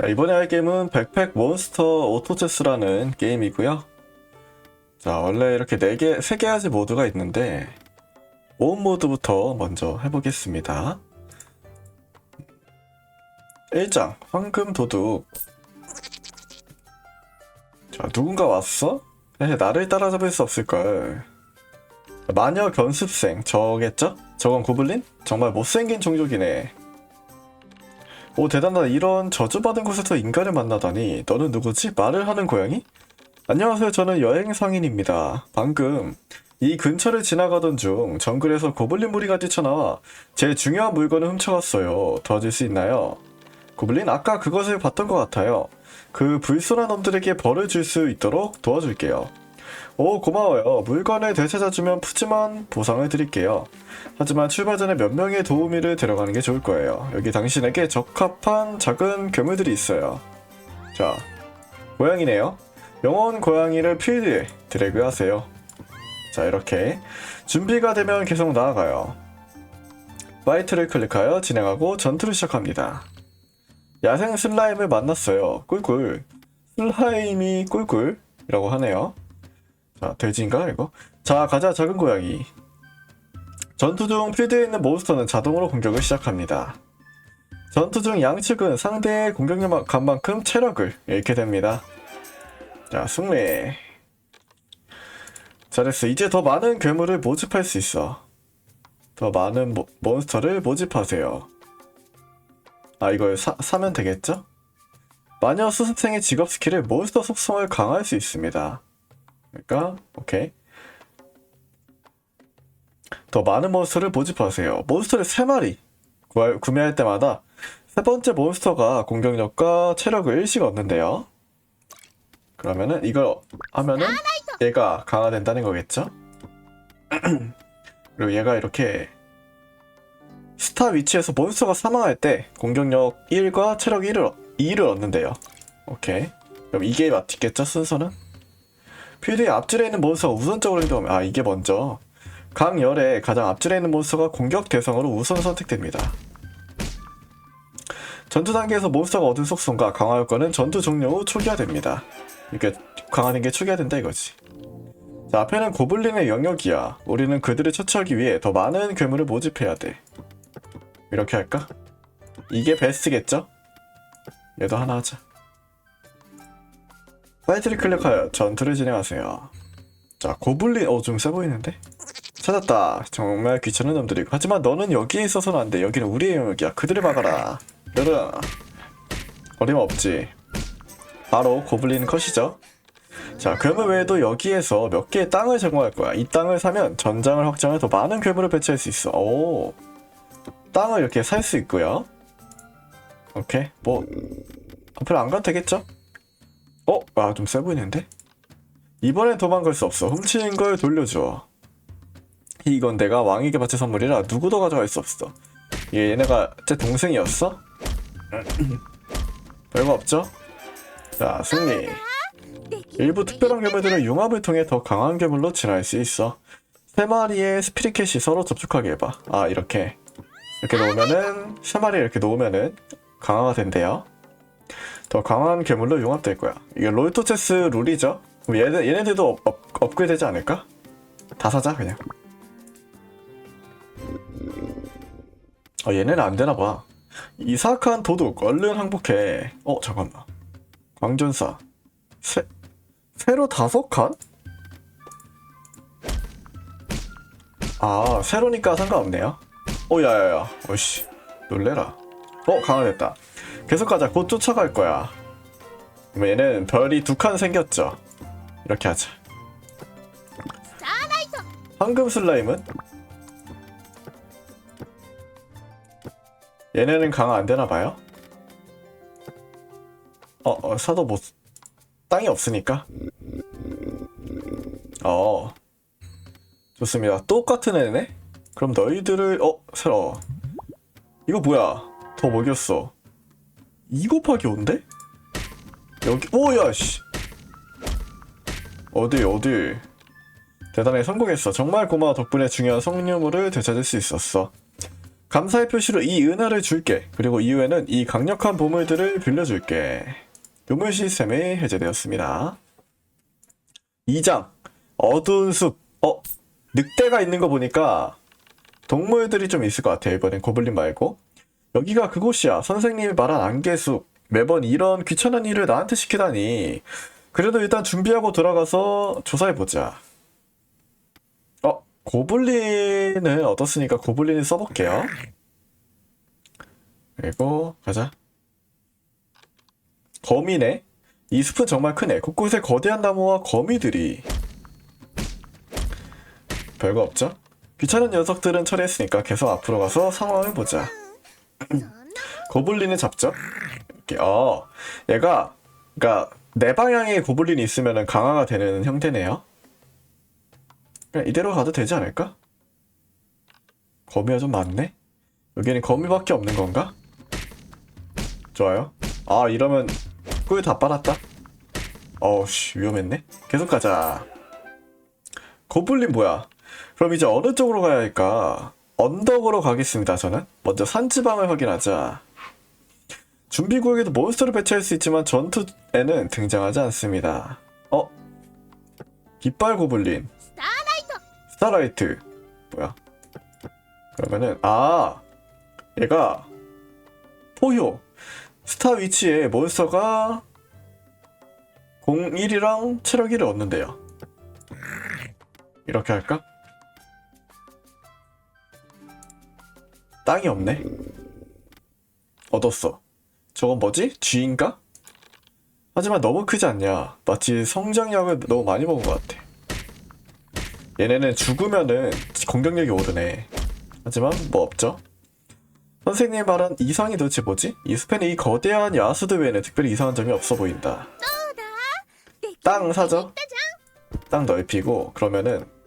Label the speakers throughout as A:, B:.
A: 자, 이번에 할 게임은 백팩 몬스터 오토체스라는 게임이고요. 자, 원래 이렇게 4개, 3개 가지 모드가 있는데 모험 모드부터 먼저 해보겠습니다. 1장 황금 도둑 자, 누군가 왔어? 에 나를 따라잡을 수 없을걸. 마녀 견습생 저겠죠? 저건 고블린? 정말 못생긴 종족이네. 오 대단하다 이런 저주받은 곳에서 인간을 만나다니 너는 누구지? 말을 하는 고양이? 안녕하세요 저는 여행 상인입니다 방금 이 근처를 지나가던 중 정글에서 고블린 무리가 뛰쳐나와 제 중요한 물건을 훔쳐갔어요 도와줄 수 있나요? 고블린 아까 그것을 봤던 것 같아요 그 불순한 놈들에게 벌을 줄 수 있도록 도와줄게요 오 고마워요 물건을 되찾아주면 푸짐한 보상을 드릴게요 하지만 출발 전에 몇 명의 도우미를 데려가는 게 좋을 거예요. 여기 당신에게 적합한 작은 괴물들이 있어요. 자, 고양이네요. 영원 고양이를 필드에 드래그 하세요. 자, 이렇게 준비가 되면 계속 나아가요. 파이트를 클릭하여 진행하고 전투를 시작합니다. 야생 슬라임을 만났어요. 꿀꿀. 슬라임이 꿀꿀이라고 하네요. 자, 돼지인가 이거? 자, 가자 작은 고양이. 전투 중 필드에 있는 몬스터는 자동으로 공격을 시작합니다. 전투 중 양측은 상대의 공격력만큼 체력을 잃게 됩니다. 자, 승리. 잘했어. 이제 더 많은 괴물을 모집할 수 있어. 더 많은 모, 몬스터를 모집하세요. 아, 이걸 사, 사면 되겠죠? 마녀 수습생의 직업 스킬을 몬스터 속성을 강화할 수 있습니다. 그러니까, 오케이. 더 많은 몬스터를 모집하세요. 몬스터를 3마리 구할, 구매할 때마다 세 번째 몬스터가 공격력과 체력을 일씩 얻는데요. 그러면은 이걸 하면은 얘가 강화된다는 거겠죠? 그리고 얘가 이렇게 스타 위치에서 몬스터가 사망할 때 공격력 1과 체력 1을, 2를 얻는데요. 오케이. 그럼 이게 맞겠죠, 순서는? 필드의 앞줄에 있는 몬스터가 우선적으로 행동하면, 아, 이게 먼저. 각 열에 가장 앞줄에 있는 몬스터가 공격 대상으로 우선 선택됩니다. 전투 단계에서 몬스터가 얻은 속성과 강화 효과는 전투 종료 후 초기화됩니다. 이렇게 강화된 게 초기화된다 이거지. 자, 앞에는 고블린의 영역이야. 우리는 그들을 처치하기 위해 더 많은 괴물을 모집해야 돼. 이렇게 할까? 이게 베스트겠죠? 얘도 하나 하자. 파이트를 클릭하여 전투를 진행하세요. 자, 고블린, 어, 좀 세 보이는데? 찾았다. 정말 귀찮은 놈들이고. 하지만 너는 여기에 있어서는 안 돼. 여기는 우리의 영역이야. 그들을 막아라. 너는 어림없지. 바로 고블린 컷이죠. 자, 괴물 외에도 여기에서 몇 개의 땅을 제공할 거야. 이 땅을 사면 전장을 확장해 더 많은 괴물을 배치할 수 있어. 오. 땅을 이렇게 살 수 있고요. 오케이. 뭐 앞으로 안 가도 되겠죠? 어? 아, 좀 세 보이는데? 이번엔 도망갈 수 없어. 훔친 걸 돌려줘. 이건 내가 왕에게 바친 선물이라 누구도 가져갈 수 없어. 얘, 얘네가 제 동생이었어? 별거 없죠? 자, 승리. 일부 특별한 괴물들은 융합을 통해 더 강한 괴물로 진화할 수 있어. 세 마리의 스피릿캣이 서로 접촉하게 해봐. 아, 이렇게. 이렇게 놓으면은, 세 마리 이렇게 놓으면은 강화가 된대요. 더 강한 괴물로 융합될 거야. 이게 롤토체스 룰이죠? 그럼 얘네, 얘네들도 업, 업, 업그레이드 되지 않을까? 다 사자, 그냥. 어, 얘네는 안 되나 봐. 이삭한 도둑, 얼른 항복해. 어, 잠깐만. 광전사. 세, 세로 다섯 칸? 아, 세로니까 상관없네요. 어, 야야야. 어이씨. 놀래라. 어, 강화됐다. 계속 가자. 곧 쫓아갈 거야. 그럼 얘는 별이 두 칸 생겼죠. 이렇게 하자. 황금 슬라임은? 얘네는 강화 안 되나 봐요? 어, 어 사도 못 땅이 없으니까. 어. 좋습니다. 똑같은 애네? 그럼 너희들을 어, 새로. 이거 뭐야? 더 먹였어. 2 곱하기 5인데? 여기 오야 씨. 어디 어디. 대단히 성공했어. 정말 고마워 덕분에 중요한 성유물을 되찾을 수 있었어. 감사의 표시로 이 은하를 줄게. 그리고 이후에는 이 강력한 보물들을 빌려줄게. 요물 시스템이 해제되었습니다. 2장 어두운 숲. 어 늑대가 있는 거 보니까 동물들이 좀 있을 것 같아. 이번엔 고블린 말고. 여기가 그곳이야. 선생님이 말한 안개숲. 매번 이런 귀찮은 일을 나한테 시키다니. 그래도 일단 준비하고 들어가서 조사해보자. 어, 고블린을 얻었으니까 고블린을 써볼게요. 그리고, 가자. 거미네? 이 숲은 정말 크네. 곳곳에 거대한 나무와 거미들이. 별거 없죠? 귀찮은 녀석들은 처리했으니까 계속 앞으로 가서 상황을 보자. 고블린을 잡죠? 이렇게, 어, 얘가, 그니까, 내 방향에 고블린이 있으면 강화가 되는 형태네요. 그냥 이대로 가도 되지 않을까? 거미가 좀 많네? 여기는 거미밖에 없는 건가? 좋아요. 아, 이러면 꿀 다 빨았다. 어우씨, 위험했네. 계속 가자. 고블린 뭐야? 그럼 이제 어느 쪽으로 가야 할까? 언덕으로 가겠습니다, 저는. 먼저 산지방을 확인하자. 준비구역에도 몬스터를 배치할 수 있지만 전투에는 등장하지 않습니다. 어? 깃발 고블린. 스타라이트. 뭐야? 그러면은, 아! 얘가, 포효. 스타 위치에 몬스터가 01이랑 체력 1을 얻는데요. 이렇게 할까? 땅이 없네. 얻었어. 저건 뭐지? 쥐인가? 하지만 너무 크지 않냐? 마치 성장약을 너무 많이 먹은 것 같아. 얘네는 죽으면은 공격력이 오르네. 하지만 뭐 없죠? 선생님이 말한 이상이 도대체 뭐지? 이 숲에는 이 거대한 야수들 외에는 특별히 이상한 점이 없어 보인다. 땅 사죠? 땅 넓히고 그러면은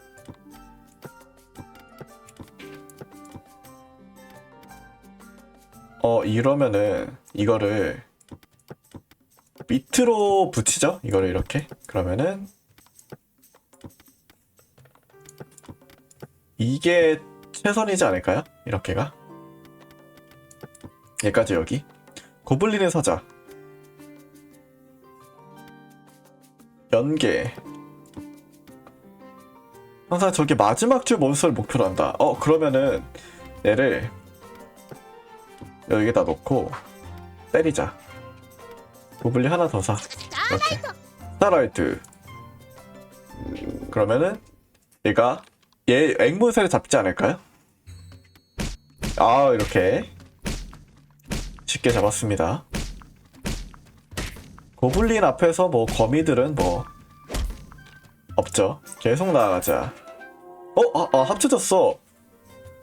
A: 어 이러면은 이거를 밑으로 붙이죠? 이거를 이렇게? 그러면은 이게 최선이지 않을까요? 이렇게가? 얘까지 여기. 고블린의 사자. 연계. 항상 저게 마지막 줄 몬스터를 목표로 한다. 어 그러면은 얘를 여기다 놓고 때리자. 고블린 하나 더 사. 이렇게 스타라이트. 그러면은 얘가 얘 앵무새를 잡지 않을까요? 아 이렇게 쉽게 잡았습니다. 고블린 앞에서 뭐 거미들은 뭐 없죠. 계속 나아가자. 어? 아, 아 합쳐졌어.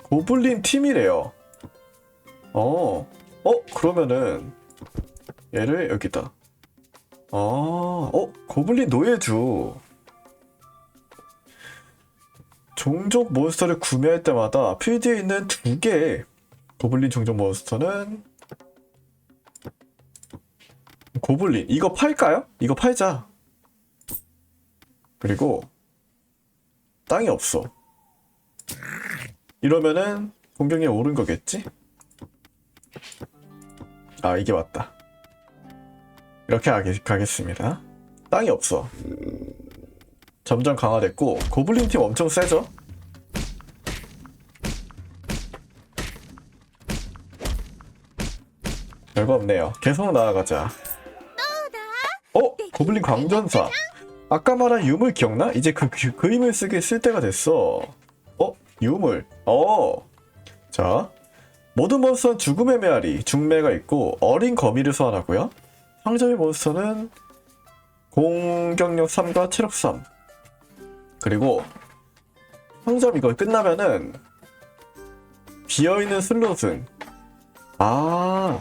A: 고블린 팀이래요 어, 어, 그러면은 얘를 여기다. 아, 어, 고블린 노예주. 종족 몬스터를 구매할 때마다 필드에 있는 두 개의 고블린 종족 몬스터는 고블린. 이거 팔까요? 이거 팔자. 그리고 땅이 없어. 이러면은 공격력이 오른 거겠지? 아 이게 맞다. 이렇게 가겠, 가겠습니다. 땅이 없어. 점점 강화됐고 고블린 팀 엄청 세죠? 별거 없네요. 계속 나아가자. 어? 고블린 광전사. 아까 말한 유물 기억나? 이제 그, 그 그림을 쓰게 쓸 때가 됐어. 어? 유물. 어. 자, 모든 몬스터는 죽음의 메아리, 중매가 있고 어린 거미를 소환하고요. 상점의 몬스터는 공격력 3과 체력 3. 그리고 상점 이거 끝나면은 비어있는 슬롯은 아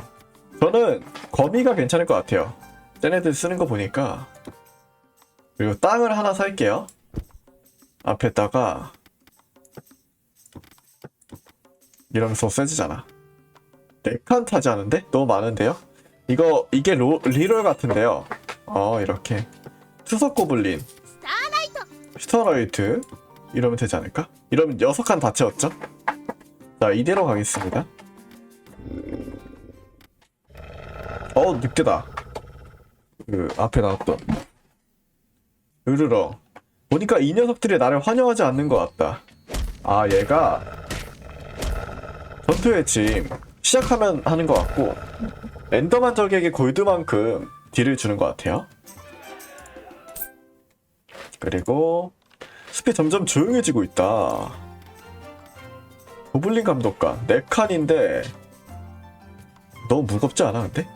A: 저는 거미가 괜찮을 것 같아요. 쟤네들 쓰는 거 보니까 그리고 땅을 하나 살게요. 앞에다가 이러면서 세지잖아. 네칸 타지 않은데? 너무 많은데요? 이거 이게 로, 리롤 같은데요. 어 이렇게 투석 고블린, 스타라이트 이러면 되지 않을까? 이러면 여섯 칸 다 채웠죠? 자 이대로 가겠습니다 어 늑대다 그 앞에 나왔던 으르렁 보니까 이 녀석들이 나를 환영하지 않는 것 같다 아 얘가 전투의 짐 시작하면 하는 것 같고 엔더만 적에게 골드만큼 딜을 주는 것 같아요 그리고 숲이 점점 조용해지고 있다 고블린 감독관 4칸인데 너무 무겁지 않아 근데?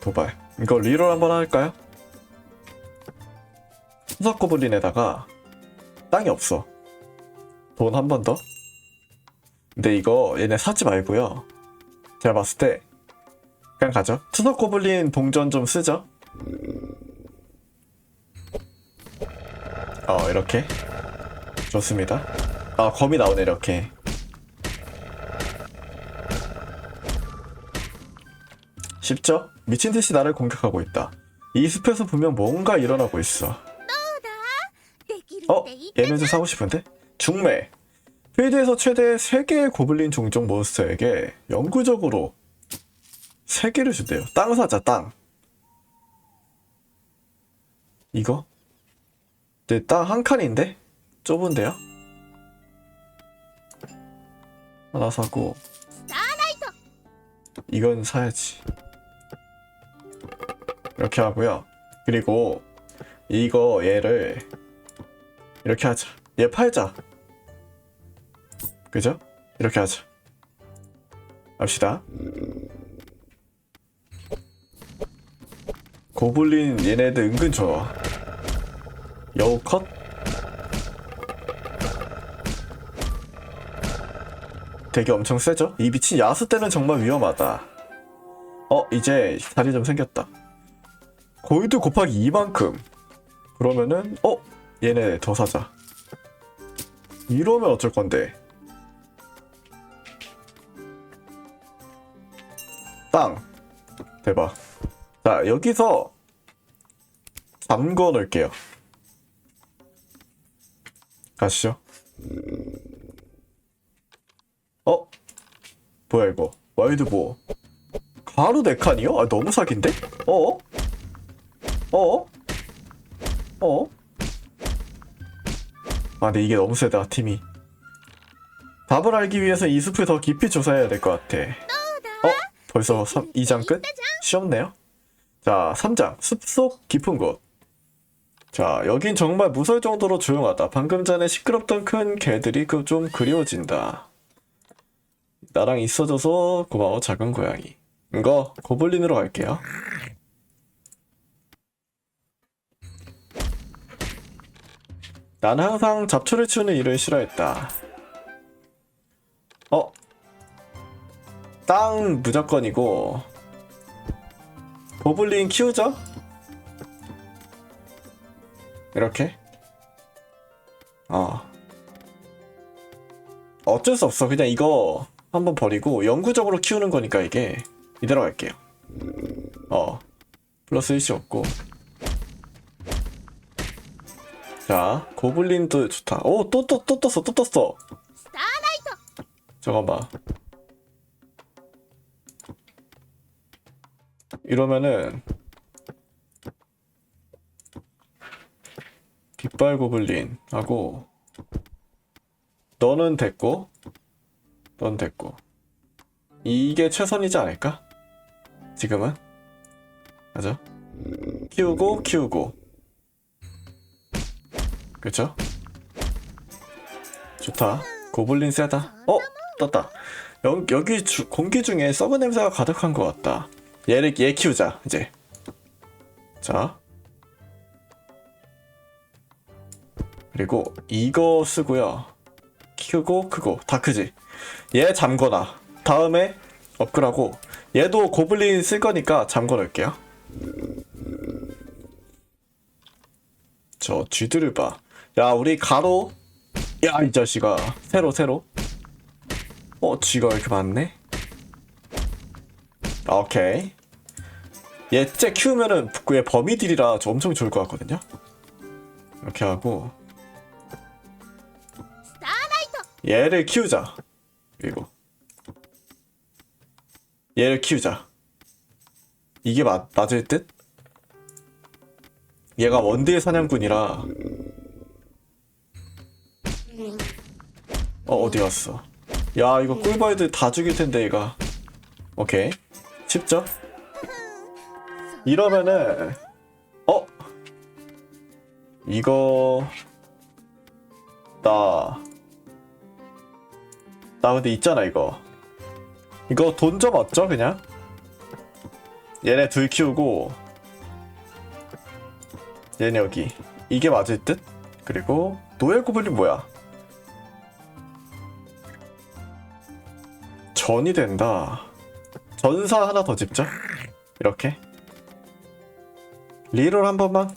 A: 도발 이거 리롤 한번 할까요? 수석 고블린에다가 땅이 없어 돈 한 번 더? 근데 이거 얘네 사지 말고요. 제가 봤을 때 그냥 가죠. 투석 고블린 동전 좀 쓰죠. 어 이렇게 좋습니다. 아 검이 나오네 이렇게. 쉽죠? 미친 듯이 나를 공격하고 있다. 이 숲에서 분명 뭔가 일어나고 있어. 어? 얘네들 사고 싶은데? 중매. 필드에서 최대 3개의 고블린 종족 몬스터에게 영구적으로 3개를 준대요. 땅 사자, 땅. 이거? 내 땅 한 칸인데? 좁은데요? 하나 사고 이건 사야지 이렇게 하고요 그리고 이거 얘를 이렇게 하자 얘 팔자 그죠? 이렇게 하자. 합시다. 고블린 얘네들 은근 좋아. 여우 컷? 되게 엄청 세죠? 이 미친 야수 때는 정말 위험하다. 어, 이제 자리 좀 생겼다. 골드 곱하기 2만큼. 그러면은, 어? 얘네 더 사자. 이러면 어쩔 건데. 대박. 자, 여기서 잠궈 놓을게요. 가시죠. 어? 뭐야 이거 와일드보 가루 4칸이요? 아 너무 사기인데? 어어? 어어? 어 어? 아 근데 이게 너무 세다 팀이 답을 알기 위해서 이 숲을 더 깊이 조사해야 될 것 같아 어? 벌써 3, 2장 끝? 쉬웠네요 자 3장 숲속 깊은 곳 자, 여긴 정말 무서울 정도로 조용하다. 방금 전에 시끄럽던 큰 개들이 그 좀 그리워진다. 나랑 있어줘서 고마워 작은 고양이 이거 고블린으로 갈게요 난 항상 잡초를 치우는 일을 싫어했다 어? 땅 무조건이고 고블린 키우죠? 이렇게? 어 어쩔 수 없어. 그냥 이거 한번 버리고 영구적으로 키우는 거니까 이게. 이대로 갈게요. 어. 플러스 1시 없고. 자 고블린도 좋다. 오 또 또 또 떴어. 또 떴어. 잠깐만. 이러면은 깃발 고블린 하고 너는 됐고 넌 됐고. 이게 최선이지 않을까? 지금은? 맞아? 키우고 키우고. 그쵸? 좋다. 고블린 세다. 어? 떴다. 여, 여기 주, 공기 중에 썩은 냄새가 가득한 것 같다 얘를 얘 키우자 이제. 자. 그리고 이거 쓰고요. 키우고 크고. 다 크지. 얘 잠궈놔. 다음에 업글하고. 얘도 고블린 쓸 거니까 잠궈 놓을게요. 저 쥐들을 봐야 우리 가로. 야 이 자식아. 새로 새로. 어 쥐가 왜 이렇게 많네? 아, 오케이. 얘째 키우면은 북구의 범위딜이라 엄청 좋을 것 같거든요. 이렇게 하고 얘를 키우자. 그리고 얘를 키우자. 이게 맞, 맞을 듯? 얘가 원딜 사냥꾼이라 어 어디 갔어 야 이거 꿀벌들 다 죽일 텐데 얘가 오케이 쉽죠? 이러면은 어? 이거 나 나 근데 있잖아 이거 이거 돈 좀 얻죠 그냥 얘네 둘 키우고 얘네 여기 이게 맞을 듯? 그리고 노예 고블린 뭐야 전이 된다 전사 하나 더 집자 이렇게. 리롤 한 번만.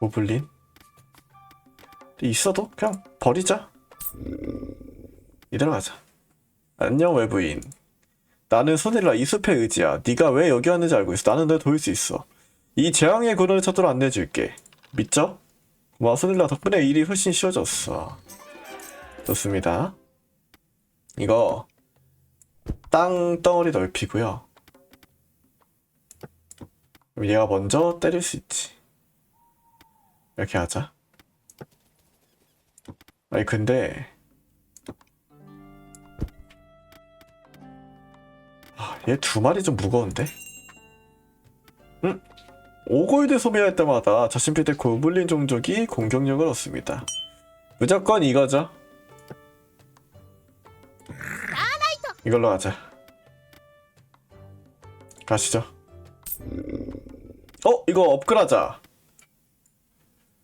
A: 고블린. 있어도 그냥 버리자. 이대로 가자. 안녕 외부인. 나는 소닐라 이 숲의 의지야. 네가 왜 여기 왔는지 알고 있어. 나는 널 도울 수 있어. 이 재앙의 구름을 찾도록 안내해줄게. 믿죠? 고마워 소닐라 덕분에 일이 훨씬 쉬워졌어 좋습니다 이거 땅 덩어리 넓히고요 얘가 먼저 때릴 수 있지 이렇게 하자 아니 근데 아, 얘 두 마리 좀 무거운데? 응? 오골드 소비할 때마다 자신필 때 고블린 종족이 공격력을 얻습니다. 무조건 이거죠. 이걸로 가자. 가시죠. 어? 이거 업글하자.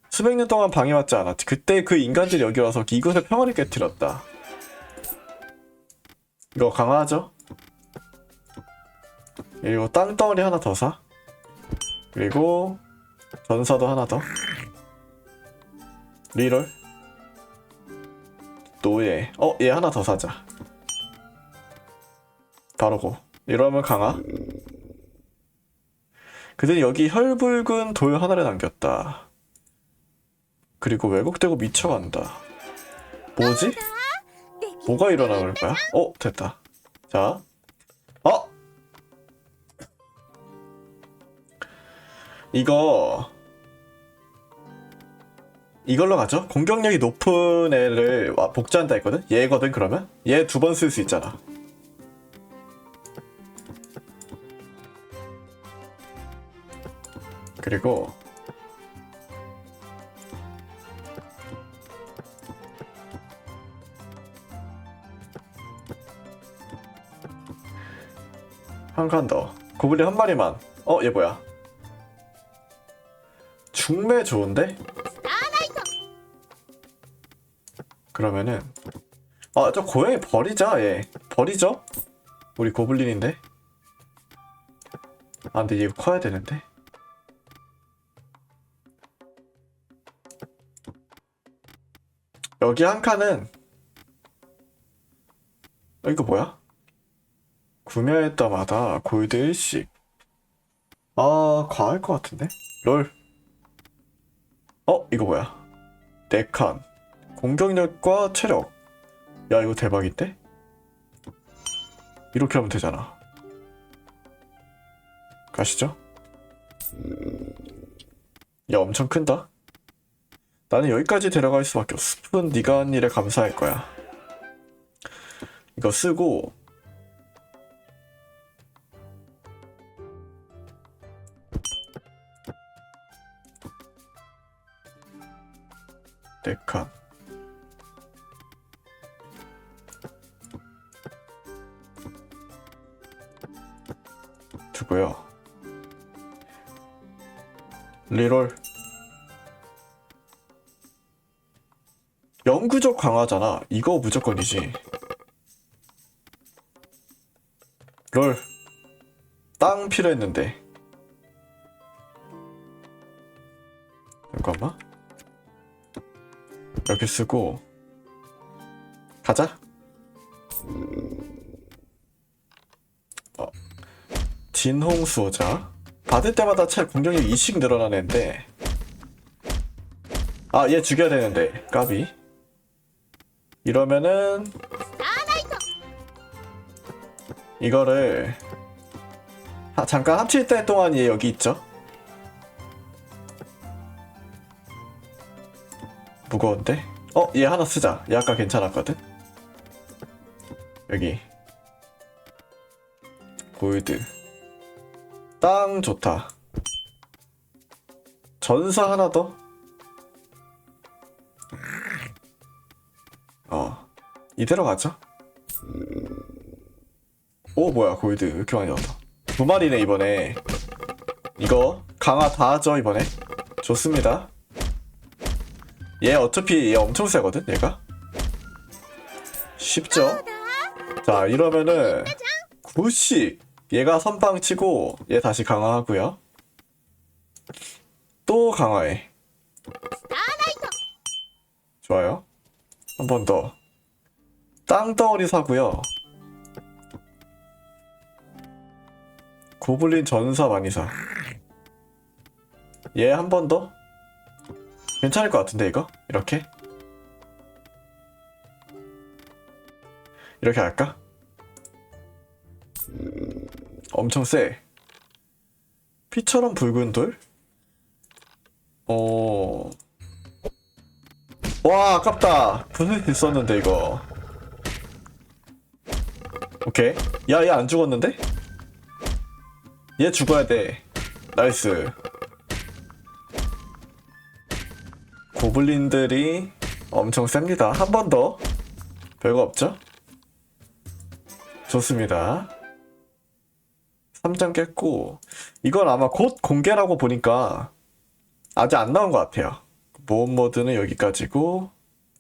A: 수백 년 동안 방해받지 않았지. 그때 그 인간들이 여기 와서 이곳의 평화를 깨뜨렸다. 이거 강화하죠? 그리고 땅덩어리 하나 더 사. 그리고 전사도 하나 더. 리롤. 노예. 어, 얘 하나 더 사자. 바로 고. 이러면 강화. 그들이 여기 혈붉은 돌 하나를 남겼다. 그리고 왜곡되고 미쳐간다. 뭐지? 뭐가 일어나는 거야? 어, 됐다. 자. 어! 이거 이걸로 가죠. 공격력이 높은 애를 와- 복제한다 했거든. 얘거든 그러면 얘 두 번 쓸 수 있잖아. 그리고 한 칸 더. 고블린 한 마리만. 어, 얘 뭐야? 중매 좋은데? 그러면은 아 저 고양이 버리자 얘 버리죠? 우리 고블린인데 아 근데 얘 커야 되는데 여기 한 칸은 어, 이거 뭐야? 구매할 때마다 골드 1씩 아 과할 것 같은데? 롤 어? 이거 뭐야? 4칸 공격력과 체력 야 이거 대박인데? 이렇게 하면 되잖아 가시죠 야 엄청 큰다 나는 여기까지 데려갈 수밖에 없어. 스푼 네가 한 일에 감사할 거야. 이거 쓰고 네칸 두고요. 리롤 영구적 강화잖아. 이거 무조건이지. 롤. 땅 필요했는데. 잠깐만. 이렇게 쓰고 가자. 어. 진홍 수호자 받을 때마다 차 공격력 2씩 늘어나는데 아, 얘 죽여야 되는데. 까비. 이러면은 이거를 아, 잠깐 합칠 때 동안 얘 여기 있죠 무거운데? 어? 얘 하나 쓰자 얘 아까 괜찮았거든? 여기 골드 땅 좋다 전사 하나 더 이대로 가죠. 음. 오 뭐야 골드. 이렇게 많이 나왔다 두 마리네 이번에. 이거 강화 다 하죠 이번에? 좋습니다. 얘 어차피 얘 엄청 세거든 얘가? 쉽죠? 자 이러면은 굳이 얘가 선빵 치고 얘 다시 강화하고요. 또 강화해.
B: 아,
A: 좋아요. 한 번더. 땅덩어리 사고요. 고블린 전사 많이 사. 얘 한 번 더? 괜찮을 것 같은데 이거? 이렇게? 이렇게 할까? 엄청 세. 피처럼 붉은 돌? 어... 와 아깝다 분을 있었는데 이거 오케이. 야 얘 안 죽었는데? 얘 죽어야 돼. 나이스. 고블린들이 엄청 셉니다. 한 번 더. 별거 없죠? 좋습니다. 3장 깼고 이건 아마 곧 공개라고 보니까 아직 안 나온 것 같아요. 모험 모드는 여기까지고